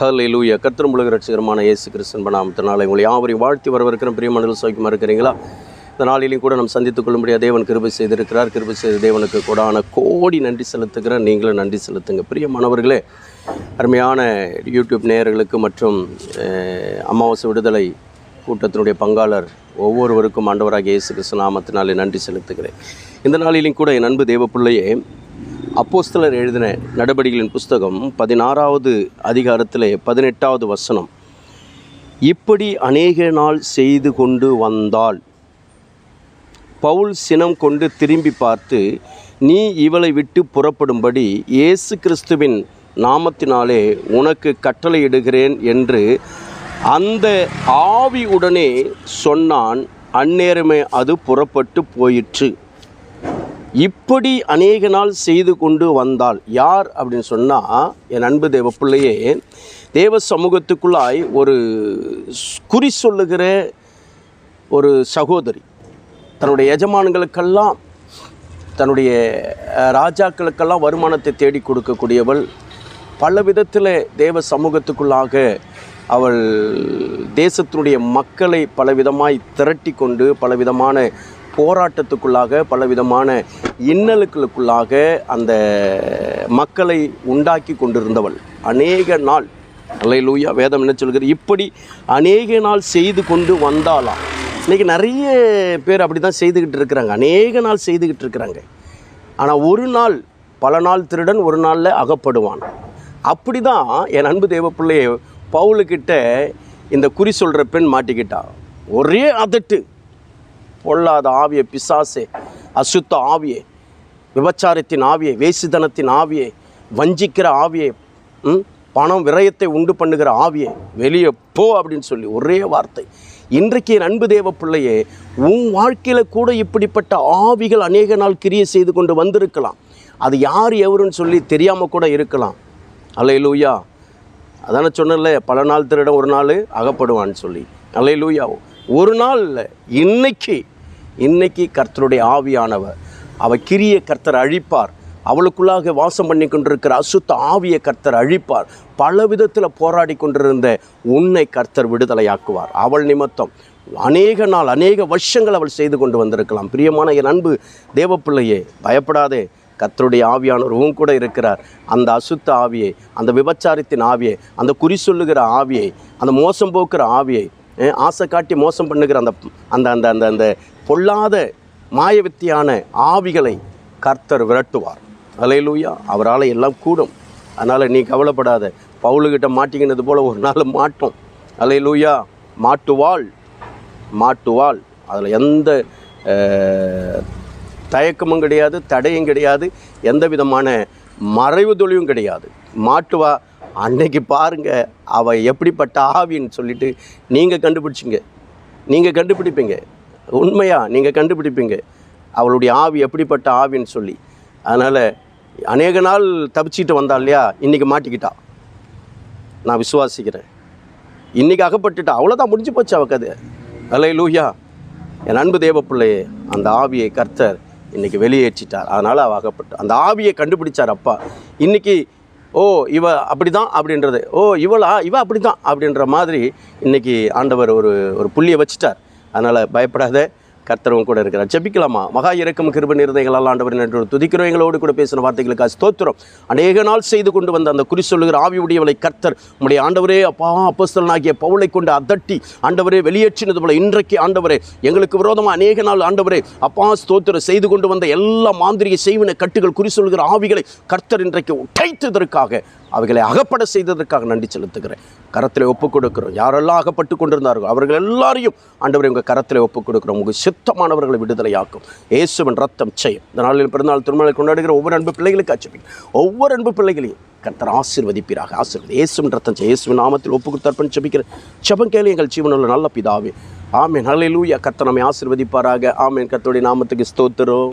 ஹalleluya கர்த்தரும் உலக ரட்சகரமான இயேசு கிறிஸ்தன் நாமத்தினால உங்களை யாவரையும் வாழ்த்தி வரவிருக்கிற பிரியமண்டல் சௌக்கியமாக இருக்கிறீங்களா? இந்த நாளிலையும் கூட நம்ம சந்தித்துக் கொள்ளும்படியாக தேவன் கிருபை செய்திருக்கிறார். கிருபை செய்த தேவனுக்கு கூடான கோடி நன்றி செலுத்துகிற நீங்களும் நன்றி செலுத்துங்க. பிரியமானவர்களே அருமையான யூடியூப் நேயர்களுக்கு மற்றும் அமாவாசை விடுதலை கூட்டத்தினுடைய பங்காளர் ஒவ்வொருவருக்கும் ஆண்டவராக இயேசு கிறிஸ்து நாமத்தினாலே நன்றி செலுத்துகிறேன். இந்த நாளிலும் கூட என் அன்பு தேவப்பிள்ளையே அப்போஸ்தலர் எழுதின நடபடிகளின் புஸ்தகம் பதினாறாவது அதிகாரத்தில் பதினெட்டாவது வசனம். இப்படி அநேக நாள் செய்து கொண்டு வந்தால் பவுல் சினம் கொண்டு திரும்பி பார்த்து நீ இவளை விட்டு புறப்படும்படி இயேசு கிறிஸ்துவின் நாமத்தினாலே உனக்கு கட்டளையிடுகிறேன் என்று அந்த ஆவி உடனே சொன்னான். அந்நேரமே அது புறப்பட்டு போயிற்று. இப்படி அநேக நாள் செய்து கொண்டு வந்தால் யார் அப்படின்னு சொன்னால் என் அன்பு தேவ பிள்ளையே தேவ சமூகத்துக்குள்ளாய் ஒரு குறி சொல்லுகிற ஒரு சகோதரி தன்னுடைய எஜமான்களுக்கெல்லாம் தன்னுடைய ராஜாக்களுக்கெல்லாம் வருமானத்தை தேடி கொடுக்கக்கூடியவள் பல விதத்தில் தேவ சமூகத்துக்குள்ளாக அவள் தேசத்தினுடைய மக்களை பலவிதமாய் திரட்டி கொண்டு பலவிதமான போராட்டத்துக்குள்ளாக பலவிதமான இன்னலுக்களுக்குள்ளாக அந்த மக்களை உண்டாக்கி கொண்டிருந்தவள். அநேக நாள் அல்லையிலூயா வேதம் என்ன சொல்கிறது? இப்படி அநேக நாள் செய்து கொண்டு வந்தாலாம் இன்றைக்கி நிறைய பேர் அப்படி தான் செய்துக்கிட்டு இருக்கிறாங்க. அநேக நாள் செய்துக்கிட்டு இருக்கிறாங்க. ஆனால் ஒரு நாள் பல நாள் திருடன் ஒரு நாளில் அகப்படுவான். அப்படி தான் என் அன்பு தேவ பவுலுக்கிட்ட இந்த குறி சொல்கிற பெண் மாட்டிக்கிட்டா. ஒரே அதட்டு. பொல்லாத ஆவியை பிசாசே அசுத்த ஆவியே விபச்சாரத்தின் ஆவியை வேசித்தனத்தின் ஆவியை வஞ்சிக்கிற ஆவியை ம், பணம் விரயத்தை உண்டு பண்ணுகிற ஆவியை வெளியே போ அப்படின்னு சொல்லி ஒரே வார்த்தை. இன்றைக்கு என் அன்பு தேவ பிள்ளையே உன் வாழ்க்கையில் கூட இப்படிப்பட்ட ஆவிகள் அநேக நாள் கிரியை செய்து கொண்டு வந்திருக்கலாம். அது யார் எவருன்னு சொல்லி தெரியாமல் கூட இருக்கலாம். அலையிலூயா அதானே சொன்னல பல நாள் திருடம் ஒரு நாள் அகப்படுவான்னு சொல்லி. அலையிலூயா ஒரு நாள் இல்லை இன்னைக்கு இன்னைக்கு கர்த்தருடைய ஆவியானவர் அவ கிரிய கர்த்தர் அழிப்பார். அவளுக்குள்ளாக வாசம் பண்ணி கொண்டிருக்கிற அசுத்த ஆவியை கர்த்தர் அழிப்பார். பல விதத்தில் போராடி கொண்டிருந்த உன்னை கர்த்தர் விடுதலையாக்குவார். அவள் நிமித்தம் அநேக நாள் அநேக வருஷங்கள் அவள் செய்து கொண்டு வந்திருக்கலாம். பிரியமான என் அன்பு தேவப்பிள்ளையே பயப்படாதே. கர்த்தருடைய ஆவியானவரும் கூட இருக்கிறார். அந்த அசுத்த ஆவியை அந்த விபச்சாரத்தின் ஆவியை அந்த குறி சொல்லுகிற ஆவியை அந்த மோசம் போக்குற ஆவியை ஆசை காட்டி மோசம் பண்ணுகிற அந்த அந்த அந்த அந்த அந்த பொல்லாத மாயவித்தியான ஆவிகளை கர்த்தர் விரட்டுவார். அலையிலூயா. அவரால் எல்லாம் கூடும். அதனால் நீ கவலைப்படாத. பவுலுக்கிட்ட மாட்டிக்கினது போல் ஒரு நாள் மாட்டோம். அலையிலூயா. மாட்டுவாள். மாட்டுவாள். அதில் எந்த தயக்கமும் கிடையாது தடையும் கிடையாது எந்த விதமான மறைவு தொழிலும் கிடையாது. மாட்டுவா அன்னைக்கு பாருங்க அவள் எப்படிப்பட்ட ஆவின்னு சொல்லிட்டு நீங்கள் கண்டுபிடிச்சிங்க. நீங்கள் கண்டுபிடிப்பீங்க. உண்மையா நீங்கள் கண்டுபிடிப்பீங்க. அவளுடைய ஆவி எப்படிப்பட்ட ஆவின்னு சொல்லி. அதனால் அநேக நாள் தப்பிச்சிட்டு வந்தா இல்லையா? இன்றைக்கி மாட்டிக்கிட்டா. நான் விசுவாசிக்கிறேன். இன்றைக்கி அகப்பட்டுட்டா. அவ்வளோதான் முடிஞ்சு போச்சு அவ கதை அலை லூயா என் அன்பு தேவ பிள்ளையே அந்த ஆவியை கர்த்தர் இன்றைக்கி வெளியேற்றிட்டார். அதனால் அவள் அகப்பட்டு அந்த ஆவியை கண்டுபிடிச்சார் அப்பா. இன்றைக்கி ஓ இவ அப்படி தான் அப்படின்றது. ஓ இவளா? இவ அப்படி தான் அப்படின்ற மாதிரி இன்னைக்கு ஆண்டவர் ஒரு ஒரு புள்ளியை வச்சுட்டார். அதனால் பயப்படாத. கர்த்தரவும் கூட இருக்கிறார். ஜெபிக்கலாமா? மகா இறக்கம் கிருப நிறதைகளால் ஆண்டவர் என்று துதிக்கிறோம் எங்களோடு கூட பேசின வார்த்தைகளுக்காக ஸ்தோத்திரம். அநேக நாள் செய்து கொண்டு வந்த அந்த குறி சொல்லுகிற ஆவி உடையவளை கர்த்தர் உடைய ஆண்டவரே அப்பா அப்போஸ்தலனாகிய பவுளை கொண்டு அதட்டி ஆண்டவரே வெளியேற்றினது போல இன்றைக்கு ஆண்டவரே எங்களுக்கு விரோதமாக அநேக நாள் ஆண்டவரே அப்பா ஸ்தோத்திரம் செய்து கொண்டு வந்த எல்லா மாந்திரிக செய்வின கட்டுகள் குறி சொல்கிற ஆவிகளை கர்த்தர் இன்றைக்கு உடைத்ததற்காக அவைகளை அகப்பட செய்ததற்காக நன்றி செலுத்துகிறேன். கரத்தில் ஒப்புக் கொடுக்கிறோம் யாரெல்லாம் அகப்பட்டு கொண்டிருந்தார்கள் அவர்கள் எல்லாரையும் ஆண்டவரை உங்கள் கரத்தில் ஒப்புக் கொடுக்குறோம் உங்கள் சுத்தமானவர்களை விடுதலையாக்கும். இயேசுவின் ரத்தம் செய்யும் இந்த நாளில் பிறந்தநாள் திருமணம் கொண்டாடுகிற ஒவ்வொரு அன்பு பிள்ளைகளுக்கு அச்சுப்பீங்க ஒவ்வொரு அன்பு பிள்ளைகளையும் கர்த்தர் ஆசிர்வதிப்பீராக ஆசிர்வதி இயேசுவின் ரத்தம் செய்ய இயேசுவின் நாமத்தில் ஒப்பு கொடுத்தர்ப்பன் செபிக்கிற செபம் கேளு எங்கள் ஜீவனுள்ள நல்ல பிதாவே. ஆமேன். ஹalleluya. கர்த்தர் நம்மை ஆசீர்வதிப்பாராக. ஆமேன். கர்த்தருடைய நாமத்துக்கு ஸ்தோத்திரம்.